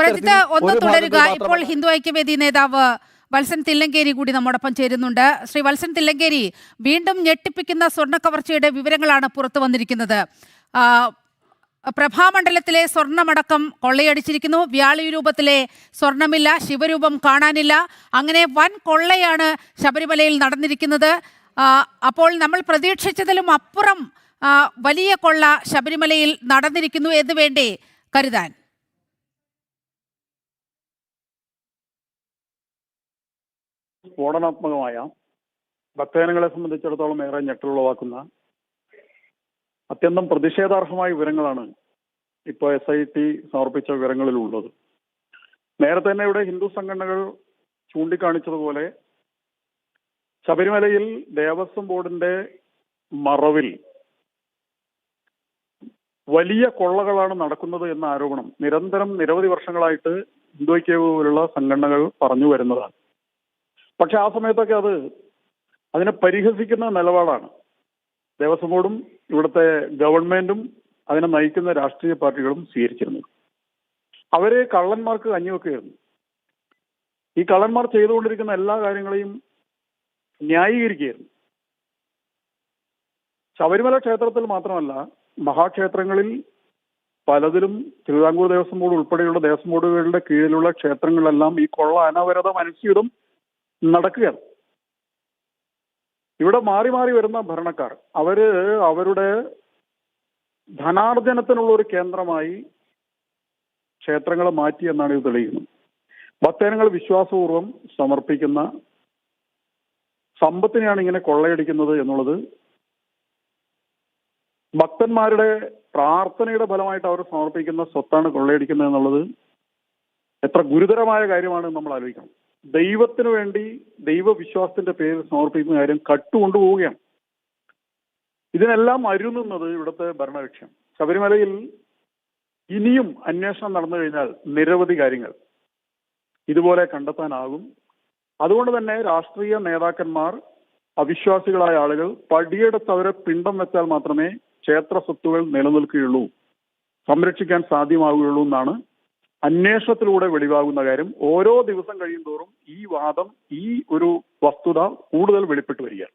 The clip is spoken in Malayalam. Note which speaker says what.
Speaker 1: പ്രജിത്ത് ഒന്ന് തുടരുക. ഇപ്പോൾ ഹിന്ദു ഐക്യവേദി നേതാവ് വത്സൻ തില്ലങ്കേരി കൂടി നമ്മോടൊപ്പം ചേരുന്നുണ്ട്. ശ്രീ വത്സൻ തില്ലങ്കേരി വീണ്ടും ഞെട്ടിപ്പിക്കുന്ന സ്വർണ കവർച്ചയുടെ വിവരങ്ങളാണ് പുറത്തു വന്നിരിക്കുന്നത്. പ്രഭാമണ്ഡലത്തിലെ സ്വർണമടക്കം കൊള്ളയടിച്ചിരിക്കുന്നു. വ്യാളി രൂപത്തിലെ സ്വർണമില്ല ശിവരൂപം കാണാനില്ല. അങ്ങനെ വൻ കൊള്ളയാണ് ശബരിമലയിൽ നടന്നിരിക്കുന്നത്. അപ്പോൾ നമ്മൾ പ്രതീക്ഷിച്ചതിലും അപ്പുറം വലിയ കൊള്ള ശബരിമലയിൽ നടന്നിരിക്കുന്നു എന്ന് വേണ്ടേ കരുതാൻ?
Speaker 2: സ്ഫോടനാത്മകമായ ഭക്തജനങ്ങളെ സംബന്ധിച്ചിടത്തോളം ഏറെ ഞെട്ടലുളവാക്കുന്ന അത്യന്തം പ്രതിഷേധാർഹമായ വിവരങ്ങളാണ് ഇപ്പോൾ എസ് ഐ ടി സമർപ്പിച്ച വിവരങ്ങളിലുള്ളത്. നേരത്തെ തന്നെ ഇവിടെ ഹിന്ദു സംഘടനകൾ ചൂണ്ടിക്കാണിച്ചതുപോലെ ശബരിമലയിൽ ദേവസ്വം ബോർഡിന്റെ മറവിൽ വലിയ കൊള്ളകളാണ് നടക്കുന്നത് എന്ന ആരോപണം നിരന്തരം നിരവധി വർഷങ്ങളായിട്ട് ഹിന്ദു ഐക്യ പോലുള്ള സംഘടനകൾ പറഞ്ഞു വരുന്നതാണ്. പക്ഷെ ആ സമയത്തൊക്കെ അത് അതിനെ പരിഹസിക്കുന്ന നിലപാടാണ്. ദേവസ്വം ബോർഡും ഇവിടുത്തെ ഗവൺമെന്റും അതിനെ നയിക്കുന്ന രാഷ്ട്രീയ പാർട്ടികളും സ്വീകരിച്ചിരുന്നത്. അവരെ കള്ളന്മാർക്ക് കഞ്ഞിവെക്കുകയായിരുന്നു ഈ കള്ളന്മാർ ചെയ്തുകൊണ്ടിരിക്കുന്ന എല്ലാ കാര്യങ്ങളെയും ന്യായീകരിക്കുകയായിരുന്നു. ശബരിമല ക്ഷേത്രത്തിൽ മാത്രമല്ല മഹാക്ഷേത്രങ്ങളിൽ പലതിലും തിരുവിതാംകൂർ ദേവസ്വം ബോർഡ് ഉൾപ്പെടെയുള്ള ദേവസ്വം ബോർഡുകളുടെ കീഴിലുള്ള ക്ഷേത്രങ്ങളിലെല്ലാം ഈ കൊള്ള അനവരതം അനുസ്യൂതം നടക്കുകയാണ്. ഇവിടെ മാറി മാറി വരുന്ന ഭരണക്കാർ അവർ അവരുടെ ധനാർജനത്തിനുള്ള ഒരു കേന്ദ്രമായി ക്ഷേത്രങ്ങളെ മാറ്റി എന്നാണ് ഇത് തെളിയുന്നത് ഭക്തജനങ്ങൾ വിശ്വാസപൂർവം സമർപ്പിക്കുന്ന സമ്പത്തിനെയാണ് ഇങ്ങനെ കൊള്ളയടിക്കുന്നത് എന്നുള്ളത് ഭക്തന്മാരുടെ പ്രാർത്ഥനയുടെ ഫലമായിട്ട് അവർ സമർപ്പിക്കുന്ന സ്വത്താണ് കൊള്ളയടിക്കുന്നത് എന്നുള്ളത് എത്ര ഗുരുതരമായ കാര്യമാണ് നമ്മൾ ആലോചിക്കണം. ദൈവത്തിന് വേണ്ടി ദൈവവിശ്വാസത്തിന്റെ പേരിൽ സമർപ്പിക്കുന്ന കാര്യം കട്ടുകൊണ്ടുപോവുകയാണ്. ഇതിനെല്ലാം അരുന്നുന്നത് ഇവിടുത്തെ ഭരണകക്ഷ്യം ശബരിമലയിൽ ഇനിയും അന്വേഷണം നടന്നു കഴിഞ്ഞാൽ നിരവധി കാര്യങ്ങൾ ഇതുപോലെ കണ്ടെത്താനാകും. അതുകൊണ്ട് തന്നെ രാഷ്ട്രീയ നേതാക്കന്മാർ അവിശ്വാസികളായ ആളുകൾ പടിയെടുത്ത് അവരെ പിണ്ടം വെച്ചാൽ മാത്രമേ ക്ഷേത്ര സ്വത്തുകൾ നിലനിൽക്കുകയുള്ളൂ. സംരക്ഷിക്കാൻ സാധ്യമാവുകയുള്ളൂ എന്നാണ് അന്വേഷണത്തിലൂടെ വെളിവാകുന്ന കാര്യം ഓരോ ദിവസം കഴിയും തോറും ഈ വാദം ഈ ഒരു വസ്തുത കൂടുതൽ വെളിപ്പെട്ട് വരികയാണ്.